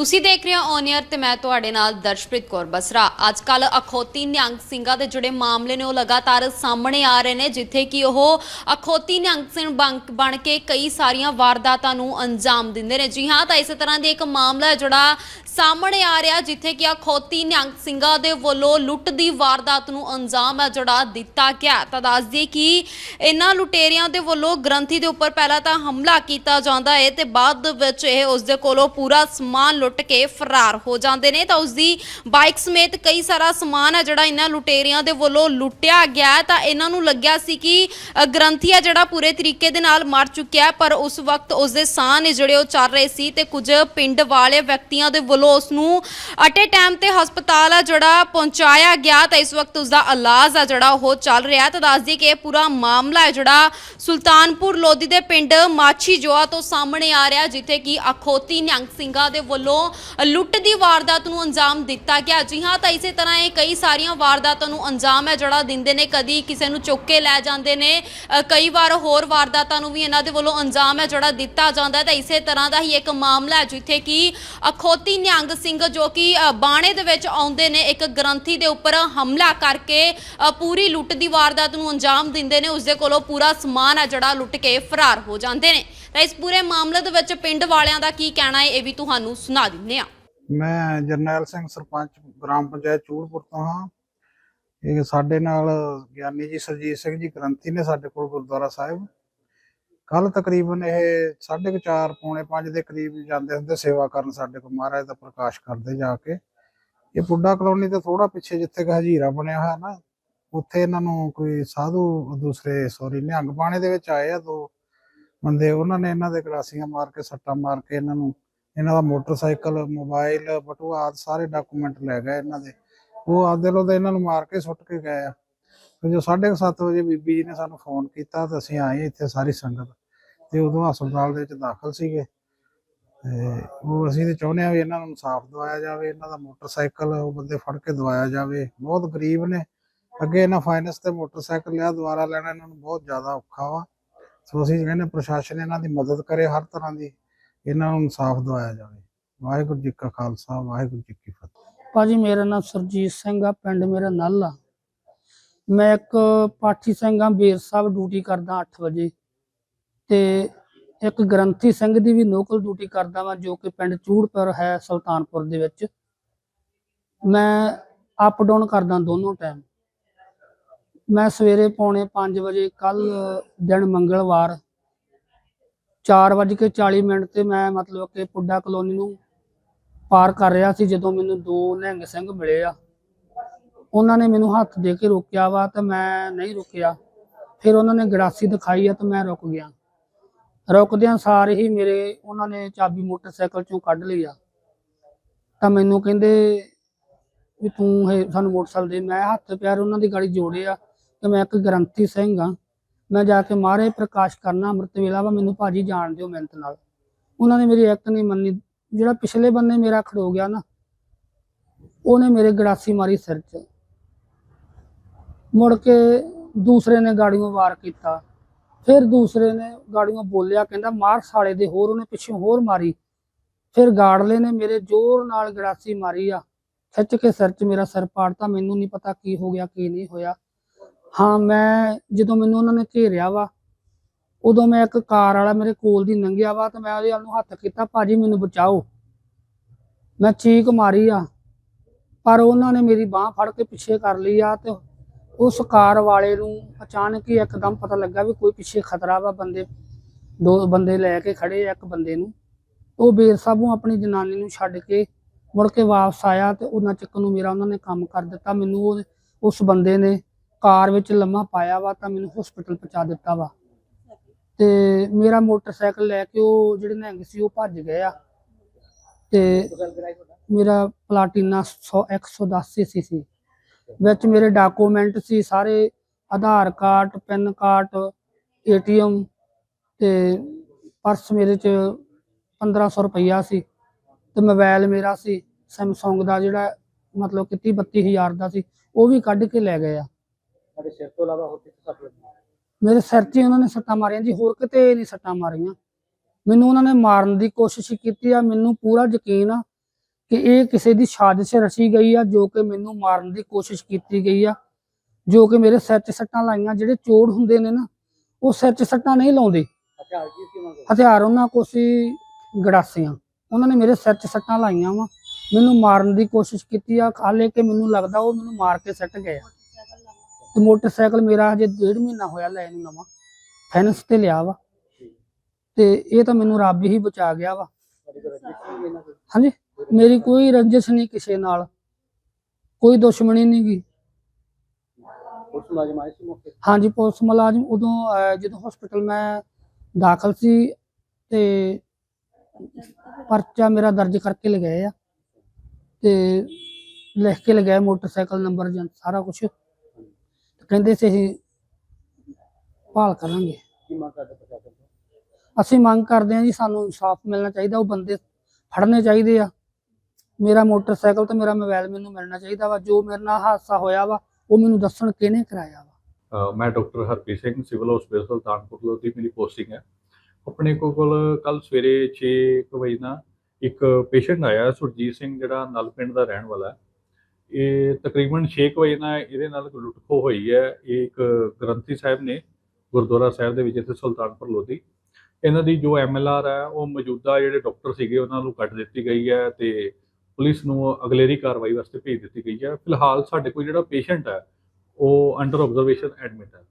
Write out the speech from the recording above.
ਤੁਸੀਂ ਦੇਖ ਰਹੇ ਹੋ ਔਨ 에ਅਰ ਤੇ ਮੈਂ ਤੁਹਾਡੇ ਨਾਲ ਦਰਸ਼ਪ੍ਰੀਤ ਕੌਰ ਬਸਰਾ। ਅੱਜ ਕੱਲ ਅਖੌਤੀ ਨਿਹੰਗ ਸਿੰਘਾਂ ਦੇ ਜਿਹੜੇ ਮਾਮਲੇ ਨੇ ਉਹ ਲਗਾਤਾਰ ਸਾਹਮਣੇ ਆ ਰਹੇ ਨੇ, ਜਿੱਥੇ ਕਿ ਉਹ ਅਖੌਤੀ ਨਿਹੰਗ ਸਿੰਘ ਬਣ- ਬਣ ਕੇ ਕਈ ਸਾਰੀਆਂ ਵਾਰਦਾਤਾਂ ਨੂੰ ਅੰਜਾਮ ਦਿੰਦੇ ਨੇ। ਜੀ ਹਾਂ, ਤਾਂ ਇਸੇ ਤਰ੍ਹਾਂ ਦੇ ਇੱਕ ਮਾਮਲਾ ਜਿਹੜਾ ਸਾਹਮਣੇ ਆ ਰਿਹਾ, ਜਿੱਥੇ ਕਿ ਅਖੌਤੀ ਨਿਹੰਗ ਸਿੰਘਾਂ ਦੇ ਵੱਲੋਂ ਲੁੱਟ ਦੀ ਵਾਰਦਾਤ ਨੂੰ ਅੰਜਾਮ ਹੈ ਜਿਹੜਾ ਦਿੱਤਾ ਗਿਆ ਤਾਂ ਦੱਸ ਦਈਏ ਕਿ ਇਹਨਾਂ ਲੁਟੇਰਿਆਂ ਦੇ ਵੱਲੋਂ ਗ੍ਰੰਥੀ ਦੇ ਉੱਪਰ ਪਹਿਲਾਂ ਤਾਂ ਹਮਲਾ ਕੀਤਾ ਜਾਂਦਾ ਹੈ ਤੇ ਬਾਅਦ ਵਿੱਚ ਇਹ ਉਸ ਦੇ ਕੋਲੋਂ ਪੂਰਾ ਸਮਾਨ ਲੁੱਟ ਕੇ ਫਰਾਰ ਹੋ ਜਾਂਦੇ ਨੇ ਤਾਂ ਉਸ ਦੀ ਬਾਈਕ ਸਮੇਤ ਕਈ ਸਾਰਾ ਸਮਾਨ ਹੈ ਜਿਹੜਾ ਇਹਨਾਂ ਲੁਟੇਰਿਆਂ ਦੇ ਵੱਲੋਂ ਲੁੱਟਿਆ ਗਿਆ ਤਾਂ ਇਹਨਾਂ ਨੂੰ ਲੱਗਿਆ ਸੀ ਕਿ ਅ, ਗ੍ਰੰਥੀ ਜਿਹੜਾ ਪੂਰੇ ਤਰੀਕੇ ਦੇ ਨਾਲ ਮਰ ਚੁੱਕਿਆ ਪਰ ਉਸ ਵਕਤ ਉਸ ਦੇ ਸਾਹ ਨੇ ਜਿਹੜੇ ਉਹ ਚੱਲ ਰਹੇ ਸੀ ਤੇ ਕੁਝ ਪਿੰਡ ਵਾਲੇ ਵਿਅਕਤੀਆਂ ਦੇ ਵੱਲੋਂ ਉਸ ਨੂੰ ਅਟੇ ਟਾਈਮ ਤੇ ਹਸਪਤਾਲ ਆ ਜਿਹੜਾ ਪਹੁੰਚਾਇਆ ਗਿਆ ਤਾਂ ਇਸ ਵਕਤ ਉਸ ਦਾ ਇਲਾਜ ਆ ਜਿਹੜਾ ਉਹ ਚੱਲ ਰਿਹਾ ਤਾਂ ਦੱਸ ਦਈਏ ਕਿ ਇਹ ਪੂਰਾ ਮਾਮਲਾ ਹੈ ਜਿਹੜਾ ਸੁਲਤਾਨਪੁਰ ਲੋਧੀ ਦੇ ਪਿੰਡ ਮਾਛੀ ਜੋਆ ਤੋਂ ਸਾਹਮਣੇ ਆ ਰਿਹਾ ਜਿੱਥੇ ਕਿ ਅਖੋਤੀ ਨਿਹੰਗ ਸਿੰਘਾਂ ਦੇ ਵੱਲੋਂ ਲੁੱਟ ਦੀ ਵਾਰਦਾਤ ਨੂੰ ਅੰਜਾਮ ਦਿੱਤਾ ਗਿਆ। ਜੀ ਹਾਂ, ਤਾਂ ਇਸੇ ਤਰ੍ਹਾਂ ਇਹ ਕਈ ਸਾਰੀਆਂ ਵਾਰਦਾਤਾਂ ਨੂੰ ਅੰਜਾਮ ਹੈ, ਜਿਹੜਾ ਦਿੰਦੇ ਨੇ, ਕਦੀ ਕਿਸੇ ਨੂੰ ਚੁੱਕ ਕੇ ਲੈ ਜਾਂਦੇ ਨੇ। ਕਈ ਵਾਰ ਹੋਰ ਵਾਰਦਾਤਾਂ ਨੂੰ ਵੀ ਇਹਨਾਂ ਦੇ ਵੱਲੋਂ ਅੰਜਾਮ ਹੈ, ਜਿਹੜਾ ਦਿੱਤਾ ਜਾਂਦਾ ਤਾਂ ਇਸੇ ਤਰ੍ਹਾਂ ਦਾ ਹੀ ਇੱਕ ਮਾਮਲਾ ਜਿੱਥੇ ਕਿ ਅਖੋਤੀ ਨਿਹੰਗ ਸਿੰਘ, ਜੋ ਕਿ ਬਾਣੇ ਦੇ ਵਿੱਚ ਆਉਂਦੇ ਨੇ, ਇੱਕ ਗ੍ਰੰਥੀ ਦੇ ਉੱਪਰ ਹਮਲਾ ਕਰਕੇ ਪੂਰੀ ਲੁੱਟ ਦੀ ਵਾਰਦਾਤ ਨੂੰ ਅੰਜਾਮ ਦਿੰਦੇ ਨੇ। ਉਸ ਦੇ ਕੋਲੋਂ ਪੂਰਾ ਸਮਾਨ ਹੈ, ਜਿਹੜਾ ਲੁੱਟ ਕੇ ਫਰਾਰ ਹੋ ਜਾਂਦੇ ਨੇ। ਤਾਂ ਇਸ ਪੂਰੇ ਮਾਮਲੇ ਦੇ ਵਿੱਚ ਪਿੰਡ ਵਾਲਿਆਂ ਦਾ ਕੀ ਕਹਿਣਾ ਹੈ, ਇਹ ਵੀ ਤੁਹਾਨੂੰ ਸੁਣਾ ਦਿੰਦੇ ਹਾਂ। ਮੈਂ ਜਰਨੈਲ ਸਿੰਘ ਸਰਪੰਚ, ਗ੍ਰਾਮ ਪੰਚਾਇਤ ਚੂੜਪੁਰ ਤੋਂ ਹਾਂ। ਇਹ ਸਾਡੇ ਨਾਲ ਗਿਆਨੀ ਜੀ ਸਰਜੀਤ ਸਿੰਘ ਜੀ ਗ੍ਰੰਥੀ ਨੇ ਸਾਡੇ ਕੋਲ ਗੁਰਦੁਆਰਾ ਸਾਹਿਬ। ਕੱਲ ਤਕਰੀਬਨ ਇਹ 4:30 ਪੌਣੇ 5 ਦੇ ਕਰੀਬ ਜਾਂਦੇ ਹੁੰਦੇ ਸੇਵਾ ਕਰਨ ਸਾਡੇ ਕੋਲ। ਮਹਾਰਾਜ ਦਾ ਪ੍ਰਕਾਸ਼ ਕਰਦੇ ਜਾ ਕੇ। ਇਹ ਪੁੱਡਾ ਕਲੋਨੀ ਤੋਂ ਥੋੜਾ ਪਿੱਛੇ ਜਿੱਥੇ ਕਿ ਹਜੀਰਾ ਬਣਿਆ ਹੋਇਆ ਨਾ, ਉੱਥੇ ਇਹਨਾਂ ਨੂੰ ਕੋਈ ਸਾਧੂ, ਦੂਸਰੇ ਸੌਰੀ ਨਿਹੰਗ ਬਾਣੇ ਦੇ ਵਿੱਚ ਆਏ ਆ ਦੋ। ਬੰਦੇ, ਉਹਨਾਂ ਨੇ ਇਹਨਾਂ ਦੇ ਗਲਾਸੀਆਂ ਮਾਰ ਕੇ, ਸੱਟਾਂ ਮਾਰ ਕੇ ਇਹਨਾਂ ਨੂੰ, ਇਹਨਾਂ ਦਾ ਮੋਟਰਸਾਈਕਲ, ਮੋਬਾਈਲ ਬਟੂਆ ਆਦਿ ਸਾਰੇ ਡਾਕੂਮੈਂਟ ਲੈ ਗਏ ਇਹਨਾਂ ਦੇ। ਉਹ ਆਪਦੇ ਲੋ ਤੇ ਇਹਨਾਂ ਨੂੰ ਮਾਰ ਕੇ ਸੁੱਟ ਕੇ ਗਏ ਆ। ਫਿਰ ਜੋ 7:30 ਵਜੇ ਬੀਬੀ ਜੀ ਨੇ ਸਾਨੂੰ ਫੋਨ ਕੀਤਾ ਤਾਂ ਅਸੀਂ ਆਏ ਇੱਥੇ ਸਾਰੀ ਸੰਗਤ। ਤੇ ਉਦੋਂ ਹਸਪਤਾਲ ਦੇ ਵਿੱਚ ਦਾਖਲ ਸੀਗੇ। ਤੇ ਉਹ ਅਸੀਂ ਤੇ ਚਾਹੁੰਦੇ ਆ ਵੀ ਇਹਨਾਂ ਨੂੰ ਇਨਸਾਫ ਦਵਾਇਆ ਜਾਵੇ, ਇਹਨਾਂ ਦਾ ਮੋਟਰਸਾਈਕਲ ਉਹ ਬੰਦੇ ਫੜ ਕੇ ਦਵਾਇਆ ਜਾਵੇ। ਬਹੁਤ ਗਰੀਬ ਨੇ। ਅੱਗੇ ਇਹਨਾਂ ਫਾਈਨੈਂਸ ਤੇ ਮੋਟਰਸਾਈਕਲ ਲਿਆ, ਦੁਬਾਰਾ ਲੈਣਾ ਇਹਨਾਂ ਨੂੰ ਬਹੁਤ ਜ਼ਿਆਦਾ ਔਖਾ ਵਾ। ਸੋ ਅਸੀਂ ਕਹਿੰਦੇ ਪ੍ਰਸ਼ਾਸਨ ਇਹਨਾਂ ਦੀ ਮਦਦ ਕਰੇ ਹਰ ਤਰ੍ਹਾਂ ਦੀ, ਇਹਨਾਂ ਨੂੰ ਇਨਸਾਫ ਦਿਵਾਇਆ ਜਾਵੇ। ਵਾਹਿਗੁਰੂ ਜੀ ਕਾ ਖਾਲਸਾ, ਵਾਹਿਗੁਰੂ ਜੀ ਕੀ ਫਤਿਹ। ਭਾਜੀ, ਮੇਰਾ ਨਾਮ ਸਰਜੀਤ ਸਿੰਘ ਆ, ਪਿੰਡ ਮੇਰਾ ਨੱਲ ਮੈਂ ਇੱਕ ਪਾਠੀ ਸਿੰਘ ਆ, ਬੇਰ ਸਾਹਿਬ ਡਿਊਟੀ ਕਰਦਾ 8 ਵਜੇ। ਤੇ ਇੱਕ ਗ੍ਰੰਥੀ ਸਿੰਘ ਦੀ ਵੀ ਲੋਕਲ ਡਿਊਟੀ ਕਰਦਾ ਵਾਂ, ਜੋ ਕਿ ਪਿੰਡ ਚੂੜਪੁਰ ਹੈ, ਸੁਲਤਾਨਪੁਰ ਦੇ ਵਿੱਚ। ਮੈਂ ਅਪ ਡਾਊਨ ਕਰਦਾ ਦੋਨੋਂ ਟਾਈਮ ਮੈਂ ਸਵੇਰੇ ਪੌਣੇ 5 ਵਜੇ ਕੱਲ ਦਿਨ ਮੰਗਲਵਾਰ 4:40 ਮਿੰਟ ਤੇ ਮੈਂ ਮਤਲਬ ਕਿ ਪੁੱਡਾ ਕਲੋਨੀ ਨੂੰ ਪਾਰ ਕਰ ਰਿਹਾ ਸੀ, ਜਦੋਂ ਮੈਨੂੰ ਦੋ ਨਿਹੰਗ ਸਿੰਘ ਮਿਲੇ ਆ। ਉਹਨਾਂ ਨੇ ਮੈਨੂੰ ਹੱਥ ਦੇ ਕੇ ਰੋਕਿਆ ਵਾ ਤੇ ਮੈਂ ਨਹੀਂ ਰੁਕਿਆ। ਫਿਰ ਉਹਨਾਂ ਨੇ ਗੜਾਸੀ ਦਿਖਾਈ ਆ ਤੇ ਮੈਂ ਰੁਕ ਗਿਆ। ਰੁਕਦਿਆਂ ਸਾਰ ਹੀ ਮੇਰੇ ਉਹਨਾਂ ਨੇ ਚਾਬੀ ਮੋਟਰਸਾਈਕਲ ਚੋਂ ਕੱਢ ਲਈ ਆ। ਤਾਂ ਮੈਨੂੰ ਕਹਿੰਦੇ ਵੀ ਤੂੰ ਇਹ ਸਾਨੂੰ ਮੋਟਰਸਾਈਕਲ ਦੇ, ਮੈਂ ਹੱਥ ਪਿਆਰ ਉਹਨਾਂ ਦੀ ਗਾੜੀ ਜੋੜਿਆ ਤੇ ਮੈਂ ਇੱਕ ਗ੍ਰੰਥੀ ਸਿੰਘ ਆ ਮੈਂ ਜਾ ਕੇ ਮਾਰੇ ਪ੍ਰਕਾਸ਼ ਕਰਨਾ ਅੰਮ੍ਰਿਤ ਵੇਲਾ ਵਾ ਮੈਨੂੰ ਭਾਜੀ ਜਾਣ ਦਿਓ ਮਿਹਨਤ ਨਾਲ। ਉਹਨਾਂ ਨੇ ਮੇਰੀ ਇੱਕ ਨਹੀਂ ਮੰਨੀ। ਜਿਹੜਾ ਪਿਛਲੇ ਬੰਨੇ ਮੇਰਾ ਖੜੋ ਗਿਆ ਨਾ, ਉਹਨੇ ਮੇਰੇ ਗੜਾਸੀ ਮਾਰੀ ਸਿਰ 'ਚ। ਮੁੜ ਕੇ ਦੂਸਰੇ ਨੇ ਗਾੜੀਆਂ ਵਾਰ ਕੀਤਾ। ਫਿਰ ਦੂਸਰੇ ਨੇ ਗਾੜੀਆਂ ਬੋਲਿਆ, ਕਹਿੰਦਾ ਮਾਰ ਸਾਲੇ ਦੇ ਹੋਰ, ਉਹਨੇ ਪਿੱਛੋਂ ਹੋਰ ਮਾਰੀ। ਫਿਰ ਗਾੜਲੇ ਨੇ ਮੇਰੇ ਜ਼ੋਰ ਨਾਲ ਗੜਾਸੀ ਮਾਰੀ ਆ। ਖਿੱਚ ਕੇ ਸਿਰ 'ਚ ਮੇਰਾ ਸਿਰ ਪਾੜਤਾ। ਮੈਨੂੰ ਨਹੀਂ ਪਤਾ ਕੀ ਹੋ ਗਿਆ, ਕੀ ਨਹੀਂ ਹੋਇਆ। ਹਾਂ, ਮੈਂ ਜਦੋਂ ਮੈਨੂੰ ਉਹਨਾਂ ਨੇ ਘੇਰਿਆ ਵਾ, ਉਦੋਂ ਮੈਂ ਇੱਕ ਕਾਰ ਵਾਲਾ ਮੇਰੇ ਕੋਲ ਦੀ ਲੰਘਿਆ ਵਾ ਤੇ ਮੈਂ ਉਹਦੇ ਵੱਲ ਨੂੰ ਹੱਥ ਕੀਤਾ, ਭਾਜੀ, ਮੈਨੂੰ ਬਚਾਓ। ਮੈਂ ਚੀਕ ਮਾਰੀ ਆ, ਪਰ ਉਹਨਾਂ ਨੇ ਮੇਰੀ ਬਾਹ ਫੜ ਕੇ ਪਿੱਛੇ ਕਰ ਲਈ ਆ ਤੇ ਉਸ ਕਾਰ ਵਾਲੇ ਨੂੰ ਅਚਾਨਕ ਹੀ ਇੱਕਦਮ ਪਤਾ ਲੱਗਾ ਵੀ ਕੋਈ ਪਿੱਛੇ ਖਤਰਾ ਵਾ, ਬੰਦੇ, ਦੋ ਬੰਦੇ ਲੈ ਕੇ ਖੜੇ ਆ ਇੱਕ ਬੰਦੇ ਨੂੰ। ਉਹ ਬੇਰ ਸਾਹਿਬੋਂ ਆਪਣੀ ਜਨਾਨੀ ਨੂੰ ਛੱਡ ਕੇ ਮੁੜ ਕੇ ਵਾਪਸ ਆਇਆ ਤੇ ਉਹਨਾਂ ਚੱਕ ਨੂੰ ਮੇਰਾ ਉਹਨਾਂ ਨੇ ਕੰਮ ਕਰ ਦਿੱਤਾ। ਮੈਨੂੰ ਉਹ- ਉਸ ਬੰਦੇ ਨੇ ਕਾਰ ਵਿੱਚ ਲੰਮਾ ਪਾਇਆ ਵਾ ਤਾਂ ਮੈਨੂੰ ਹਸਪੀਟਲ ਪਹੁੰਚਾ ਦਿੱਤਾ ਵਾ। ਤੇ ਮੇਰਾ ਮੋਟਰਸਾਈਕਲ ਲੈ ਕੇ ਉਹ ਜਿਹੜੇ ਨਿਹੰਗ ਸੀ ਉਹ ਭੱਜ ਗਏ ਆ। ਤੇ ਮੇਰਾ ਪਲਾਟੀਨਾ 100 110 ਸੀਸੀ ਸੀ ਵਿੱਚ ਮੇਰੇ ਡਾਕੂਮੈਂਟ ਸੀ, ਸਾਰੇ Aadhaar card, PAN card, ATM ਤੇ ਪਰਸ ਮੇਰੇ ਚ 1500 ਰੁਪਈਆ ਸੀ। ਤੇ ਮੋਬਾਈਲ ਮੇਰਾ ਸੀ ਸੈਮਸੰਗ ਦਾ ਜਿਹੜਾ ਮਤਲਬ ਕਿ 30 32000 ਦਾ ਸੀ, ਉਹ ਵੀ ਕੱਢ ਕੇ ਲੈ ਗਏ ਆ। ਸਾਡੇ ਸਿਰ ਤੋਂ ਇਲਾਵਾ ਹੋਰ ਕਿੱਥੇ ਸੱਟ ਲੱਗੀ? ਮੇਰੇ ਸਿਰ 'ਚ ਹੀ ਉਹਨਾਂ ਨੇ ਸੱਟਾਂ ਮਾਰੀਆਂ ਜੀ ਹੋਰ ਕਿਤੇ ਨਹੀਂ ਸੱਟਾਂ ਮਾਰੀਆਂ। ਮੈਨੂੰ ਉਹਨਾਂ ਨੇ ਮਾਰਨ ਦੀ ਕੋਸ਼ਿਸ਼ ਕੀਤੀ ਆ ਮੈਨੂੰ ਪੂਰਾ ਯਕੀਨ ਆ ਕਿ ਇਹ ਕਿਸੇ ਦੀ ਸਾਜ਼ਿਸ਼ ਰਚੀ ਗਈ ਆ ਜੋ ਕਿ ਮੈਨੂੰ ਮਾਰਨ ਦੀ ਕੋਸ਼ਿਸ਼ ਕੀਤੀ ਗਈ ਆ। ਜੋ ਕਿ ਮੇਰੇ ਸਿਰ 'ਚ ਸੱਟਾਂ ਲਾਈਆਂ ਜਿਹੜੇ ਚੋੜ ਹੁੰਦੇ ਨੇ ਨਾ ਉਹ ਸਿਰ 'ਚ ਸੱਟਾਂ ਨਹੀਂ ਲਾਉਂਦੇ। ਹਥਿਆਰ ਕੀ ਸੀ ਉਹਨਾਂ ਕੋਲ? ਹਥਿਆਰ ਉਹਨਾਂ ਕੋਲ ਸੀ ਗੜਾਸੀਆਂ। ਉਹਨਾਂ ਨੇ ਮੇਰੇ ਸਿਰ 'ਚ ਸੱਟਾਂ ਲਾਈਆਂ ਵਾ। ਮੈਨੂੰ ਮਾਰਨ ਦੀ ਕੋਸ਼ਿਸ਼ ਕੀਤੀ ਆ ਹਾਲੇ ਕਿ ਮੈਨੂੰ ਲੱਗਦਾ ਉਹ ਮੈਨੂੰ ਮਾਰ ਕੇ ਸੱਟ ਗਏ ਆ। ਤੇ ਮੋਟਰਸਾਈਕਲ ਮੇਰਾ ਹਜੇ ਡੇਢ ਮਹੀਨਾ ਹੋਇਆ ਲੈ ਨੂੰ ਨਵਾਂ ਫਾਈਨੈਂਸ ਤੇ ਲਿਆ ਵਾ। ਤੇ ਇਹ ਤਾਂ ਮੈਨੂੰ ਰੱਬ ਹੀ ਬਚਾ ਗਿਆ ਵਾ। ਹਾਂਜੀ? ਮੇਰੀ ਕੋਈ ਰੰਜਿਸ਼ ਨਹੀਂ ਕਿਸੇ ਨਾਲ। ਕੋਈ ਦੁਸ਼ਮਣੀ ਨਹੀਂ ਗੀ। ਪੁਲਿਸ ਮੁਲਾਜ਼ਮ ਆਏ ਸੀ ਮੌਕੇ ਤੇ? ਹਾਂਜੀ ਪੁਲਿਸ ਮੁਲਾਜ਼ਮ ਉਦੋਂ ਜਦੋਂ ਹਸਪੀਟਲ ਮੈਂ ਦਾਖਲ ਸੀ ਤੇ ਪਰਚਾ ਮੇਰਾ ਦਰਜ ਕਰਕੇ ਲਗਾਏ ਆ। ਤੇ ਲਿਖ ਕੇ ਲਗਾਏ ਮੋਟਰਸਾਈਕਲ ਨੰਬਰ ਜਾਂ ਸਾਰਾ ਕੁਝ ਕਹਿੰਦੇ ਸੀ ਅਸੀਂ ਭਾਲ ਕਰਾਂਗੇ। ਕੀ ਮੰਗ ਕਰਦੇ ਪ੍ਰਸ਼ਾਸਨ ਤੋਂ? ਅਸੀਂ ਮੰਗ ਕਰਦੇ ਹਾਂ ਜੀ ਸਾਨੂੰ ਇਨਸਾਫ ਮਿਲਣਾ ਚਾਹੀਦਾ ਉਹ ਬੰਦੇ ਫੜਨੇ ਚਾਹੀਦੇ ਆ। ਮੇਰਾ ਮੋਟਰਸਾਈਕਲ ਤੇ ਮੇਰਾ ਮੋਬਾਈਲ ਮੈਨੂੰ ਮਿਲਣਾ ਚਾਹੀਦਾ ਵਾ ਜੋ ਮੇਰੇ ਨਾਲ ਹਾਦਸਾ ਹੋਇਆ ਵਾ ਉਹ ਮੈਨੂੰ ਦੱਸਣ ਕਿਹਨੇ ਕਰਾਇਆ ਵਾ। ਮੈਂ doctor Harpreet Singh civil hospital Sultanpur Lodhi ਮੇਰੀ ਪੋਸਟਿੰਗ ਹੈ। ਆਪਣੇ ਕੋਲ ਕੱਲ ਸਵੇਰੇ 6 ਕੁ ਵਜੇ ਨਾ ਇੱਕ ਪੇਸ਼ੈਂਟ ਆਇਆ ਸੁਰਜੀਤ ਸਿੰਘ ਜਿਹੜਾ ਨਲ ਪਿੰਡ ਦਾ ਰਹਿਣ ਵਾਲਾ ਹੈ। ਇਹ ਤਕਰੀਬਨ 6 ਕੁ ਵਜੇ ਨਾਲ ਇਹਦੇ ਨਾਲ ਕੋਈ ਲੁੱਟਖੋ ਹੋਈ ਹੈ। ਇਹ ਇੱਕ ਗ੍ਰੰਥੀ ਸਾਹਿਬ ਨੇ ਗੁਰਦੁਆਰਾ ਸਾਹਿਬ ਦੇ ਵਿੱਚ ਇੱਥੇ ਸੁਲਤਾਨਪੁਰ ਲੋਧੀ। ਇਹਨਾਂ ਦੀ ਜੋ ਐਮਐਲਆਰ ਹੈ, ਉਹ ਮੌਜੂਦਾ ਜਿਹੜੇ ਡਾਕਟਰ ਸੀਗੇ, ਉਹਨਾਂ ਨੂੰ ਕੱਢ ਦਿੱਤੀ ਗਈ ਹੈ ਤੇ ਪੁਲਿਸ ਨੂੰ ਅਗਲੇਰੀ ਕਾਰਵਾਈ ਵਾਸਤੇ ਭੇਜ ਦਿੱਤੀ ਗਈ ਹੈ। ਫਿਲਹਾਲ ਸਾਡੇ ਕੋਲ ਜਿਹੜਾ ਪੇਸ਼ੈਂਟ ਹੈ, ਉਹ ਅੰਡਰ ਆਬਜ਼ਰਵੇਸ਼ਨ ਐਡਮਿਟ ਹੈ।